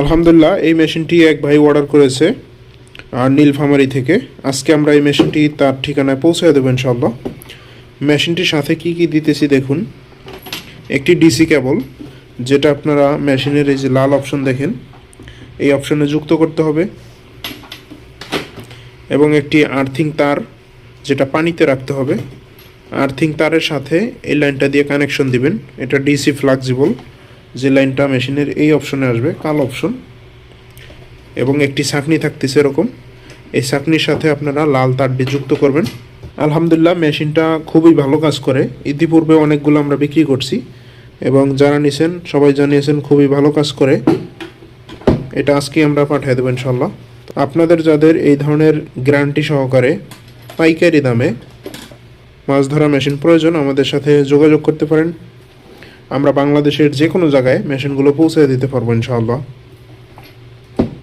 আলহামদুলিল্লাহ, এই মেশিনটি এক ভাই অর্ডার করেছে আর নীলফামারি থেকে। আজকে আমরা এই মেশিনটি তার ঠিকানায় পৌঁছে দেবো ইনশাল্লাহ মেশিনটির সাথে কি কি দিতেছি দেখুন। একটি ডিসি কেবল, যেটা আপনারা মেশিনের এই যে লাল অপশন দেখেন, এই অপশনে যুক্ত করতে হবে। এবং একটি আর্থিং তার, যেটা পানিতে রাখতে হবে। আর্থিং তারের সাথে এই লাইনটা দিয়ে কানেকশন দিবেন। এটা ডিসি ফ্লাক্সিবল যে লাইনটা মেশিনের এই অপশনে আসবে, কাল অপশন, এবং একটি ছাঁকনি থাকতেছে এরকম। এই ছাঁকনির সাথে আপনারা লাল তারটি যুক্ত করবেন। আলহামদুলিল্লাহ, মেশিনটা খুবই ভালো কাজ করে। ইতিপূর্বে অনেকগুলো আমরা বিক্রি করছি, এবং যারা নিছেন, সবাই জানিয়েছেন খুবই ভালো কাজ করে। এটা আজকে আমরা পাঠিয়ে দেবো ইনশাল্লাহ আপনাদের যাদের এই ধরনের গ্যারান্টি সহকারে পাইকারি দামে মাছ ধরা মেশিন প্রয়োজন, আমাদের সাথে যোগাযোগ করতে পারেন। আমরা বাংলাদেশের যে কোনো জায়গায় মেশিনগুলো পৌঁছে দিতে পারব ইনশাআল্লাহ।